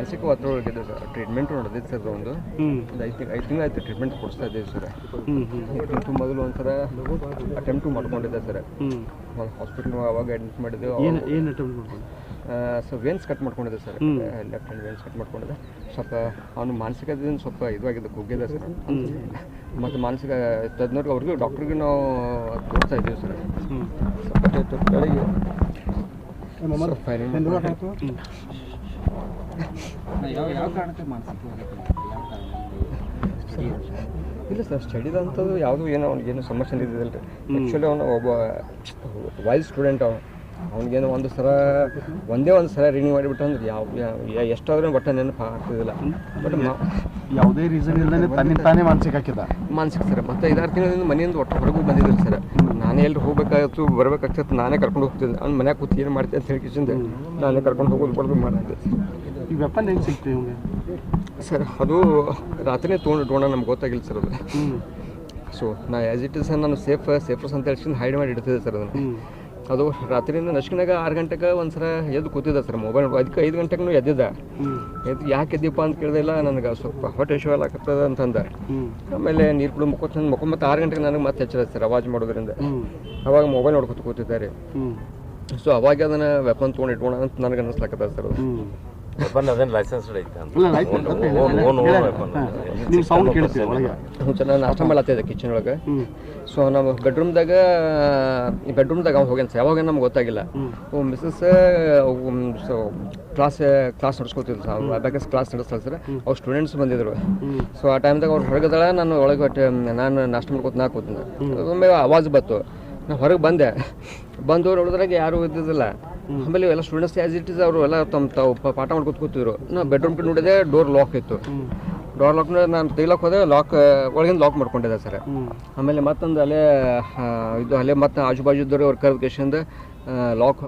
ಮಾನಸಿಕ ಒತ್ತಡ ಒಳಗಿದೆ ಸರ್ ಟ್ರೀಟ್ಮೆಂಟ್ ನೋಡಿದೆ ಸರ್ ಒಂದು ಹ್ಞೂ ಒಂದು ಐದು ತಿಂಗ್ ಐದು ತಿಂಗಳು ಆಯ್ತು ಟ್ರೀಟ್ಮೆಂಟ್ ಕೊಡಿಸ್ತಾ ಇದ್ದೀವಿ ಸರ್. ಹ್ಞೂ ಮೊದಲು ಒಂಥರ ಅಟೆಂಪ್ಟು ಮಾಡ್ಕೊಂಡಿದ್ದೆ ಸರ್. ಹಾಸ್ಪಿಟ್ಲ್ ಅವಾಗ ಅಡ್ಮಿಟ್ ಮಾಡಿದ್ದೆವು ಏನು ಏನು ಅಟೆಂಪ್ಟ್ ಮಾಡ್ಕೊಂಡು ಸೊ ವೇನ್ಸ್ ಕಟ್ ಮಾಡ್ಕೊಂಡಿದ್ದೆ sir. Left hand veins cut ಮಾಡ್ಕೊಂಡಿದ್ದೆ. ಸ್ವಲ್ಪ ಅವನು ಮಾನಸಿಕದಿಂದ ಸ್ವಲ್ಪ ಇದಾಗಿದೆ ಕುಗ್ಗಿದೆ ಸರ್. ಮತ್ತು ಮಾನಸಿಕ ತಜ್ಞರಿಗೆ ಅವ್ರಿಗೂ ಡಾಕ್ಟ್ರಿಗೆ ನಾವು ತೋರಿಸ್ತಾ ಇದ್ದೀವಿ ಸರ್. ಹ್ಞೂ ಸ್ವಲ್ಪ ಬೆಳಗ್ಗೆ ಫೈನಲ್ ಹ್ಞೂ ಯಾವ ಯಾವ ಕಾರಣಕ್ಕೆ ಮಾನಸಿಕವಾಗಿ ಇಲ್ಲ ಸರ್ ಸ್ಟಡಿದಂಥದ್ದು ಯಾವುದೂ ಏನೋ ಅವ್ನಿಗೆ ಏನು ಸಮಸ್ಯೆ ಇದ್ದಿದ್ದಿಲ್ಲ ರೀ ಆ್ಯಕ್ಚುಲಿ ಅವನು ಒಬ್ಬ ವೈಸ್ ಸ್ಟೂಡೆಂಟ್ ಅವನು. ಅವ್ನಿಗೇನು ಒಂದು ಸಲ ಒಂದೇ ಒಂದು ಸಲ ರಿನ್ಯೂ ಮಾಡಿಬಿಟ್ಟು ಅಂದ್ರೆ ಯಾವ ಎಷ್ಟಾದ್ರೂ ಒಟ್ಟು ನೆನಪು ಆಗ್ತಿದ್ದಿಲ್ಲ. ಬಟ್ ಯಾವುದೇ ರೀಸನ್ ಇಲ್ಲದೇ ತನ್ನಿಂದ ತಾನೇ ಮಾನಸಿಕ ಹಾಕಿದ ಮಾನಸಿಕ ಸರ್ ಮತ್ತೆ ಐದಾರು ತಿಂಗಳಿಂದ ಮನೆಯಿಂದ ಒಟ್ಟು ಹೊರಗೂ ಬಂದಿದ್ದಿಲ್ಲ ಸರ್. ನಾನೇ ಎಲ್ಲಿ ಹೋಗ್ಬೇಕಾಗಿತ್ತು ಬರ್ಬೇಕಾಗ್ತದೆ ನಾನೇ ಕರ್ಕೊಂಡು ಹೋಗ್ತಿದ್ದೆ. ಅವ್ನು ಮನ್ಯಾಗ ಕೂತು ಏನು ಮಾಡ್ತೀನಿ ಅಂತ ಹೇಳಿ ನಾನೇ ಕರ್ಕೊಂಡು ಹೋಗೋದು ಬರೋದು ಮಾಡ್ತಿದ್ದೆ. ಈ ವೆಪನ್ ಹೆಂಗೆ ಸಿಕ್ತು ಇವ್ಗೆ ಸರ್ ಅದು ರಾತ್ರಿನೇ ತೊಗೊಂಡು ಡೋಣ ನಮ್ಗೆ ಗೊತ್ತಾಗಿಲ್ಲ ಸರ್ ಅದು. ಸೊ ನಾ ಆ್ಯಸ್ ಇಟ್ ಇಸ್ ನಾನು ಸೇಫ್ ಸೇಫರ್ಸ್ ಅಂತ ಹೇಳ್ಕೊಂಡು ಹೈಡ್ ಮಾಡಿ ಇಡ್ತಿದ್ದೆ ಸರ್ ಅದನ್ನು. ಅದು ರಾತ್ರಿಯಿಂದ ನಶ್ಕಿನಾಗ ಆರು ಗಂಟೆಗೆ ಒಂದು ಸಲ ಎದ್ದು ಕೂತಿದ್ದೆ ಸರ್ ಮೊಬೈಲ್ ಅದಕ್ಕೆ ಐದು ಗಂಟೆಗೂ ಎದ್ದಿದ್ದ. ಎದ್ದು ಯಾಕೆ ಎದ್ದಿಪ್ಪ ಅಂತ ಕೇಳಿದಿಲ್ಲ ನನಗೆ ಸ್ವಲ್ಪ ಹೊಟ್ಟೆ ಇಶ್ಯೂ ಆಗ್ತದ ಅಂತಂದ. ಆಮೇಲೆ ನೀರು ಕುಡಿದು ಮುಕ್ಕೋತ ಮುಖ ಮತ್ತು ಆರು ಗಂಟೆಗೆ ನನಗೆ ಮತ್ತೆ ಹೆಚ್ಚಿದೆ ಸರ್ ಅವಾಜ್ ಮಾಡೋದ್ರಿಂದ. ಅವಾಗ ಮೊಬೈಲ್ ನೋಡ್ಕೊತ ಕೂತಿದ್ದಾರೆ ಸೊ ಅವಾಗ ಅದನ್ನು ವೆಪನ್ ತೊಗೊಂಡು ಇಟ್ಕೋಣ ಅಂತ ನನಗೆ ಅನ್ನಿಸ್ಲಾಕತ್ತದ ಸರ್ ಅದು. ವೆಪನ್ ಅದೇನು ಐತೆ ಸೌಂಡ್ ಕೇಳ್ತೀವಿ ಒಳಗೆ. ನಾನು ನಾಷ್ಟ ಮಾಡ್ಲತ್ತಿದ್ದೆ ಕಿಚನ್ ಒಳಗೆ? ಸೊ ನಾವು ಬೆಡ್ರೂಮ್ದಾಗ ಬೆಡ್ರೂಮ್ದಾಗ ಅವ್ನು ಹೋಗ್ಯಾನ ಯಾವಾಗ ನಮ್ಗೆ ಗೊತ್ತಾಗಿಲ್ಲ. ಓ ಮಿಸ್ಸಸ್ ಕ್ಲಾಸ್ ಕ್ಲಾಸ್ ನಡೆಸ್ಕೊತಿದ್ರು ಸರ್ ಅವ್ರು ಅಬ್ಯಾಕಸ್ ಕ್ಲಾಸ್ ನಡೆಸ್ತಾರೆ ಸರ್ ಅವ್ರು ಸ್ಟೂಡೆಂಟ್ಸ್ ಬಂದಿದ್ರು. ಸೊ ಆ ಟೈಮ್ದಾಗ ಅವ್ರು ಹೊರಗದಳ ನಾನು ಒಳಗೆ ಹೊಟ್ಟೆ ನಾನು ನಾಷ್ಟ ಮಾಡ್ಕೊತ ನಾ ಕೂತಿದ್ದೆ. ಒಮ್ಮೆ ಆವಾಜ್ ಬಂತು. ನಾನು ಹೊರಗೆ ಬಂದೆ. ಬಂದು ನೋಡಿದ್ರಾಗ ಯಾರೂ ಇದ್ದಿದ್ದಿಲ್ಲ. ಆಮೇಲೆ ಎಲ್ಲ ಸ್ಟೂಡೆಂಟ್ಸ್ ಆ್ಯಸ್ ಇಟ್ ಇಸ್ ಅವರು ಎಲ್ಲ ತಮ್ಮ ತಾವು ಪಾಠ ಮಾಡ್ಕೊತ ಕೂತಿದ್ರು. ನಾ ಬೆಡ್ರೂಮ್ ಕಡೆ ನೋಡಿದೆ ಡೋರ್ ಲಾಕ್ ಇತ್ತು. ಡೋರ್ ಲಾಕ್ ನಾನು ತೆಗಿಲಕ್ಕೆ ಹೋದೆ ಲಾಕ್ ಒಳಗಿಂದ ಲಾಕ್ ಮಾಡ್ಕೊಂಡಿದ್ದೆ ಸರ್. ಆಮೇಲೆ ಮತ್ತೊಂದು ಅಲ್ಲೇ ಇದು ಅಲ್ಲೇ ಮತ್ತೆ ಆಜು ಬಾಜು ಇದ್ದವ್ರು ಅವ್ರು ಕರೆದ ಕೇಶಿಂದ ಲಾಕ್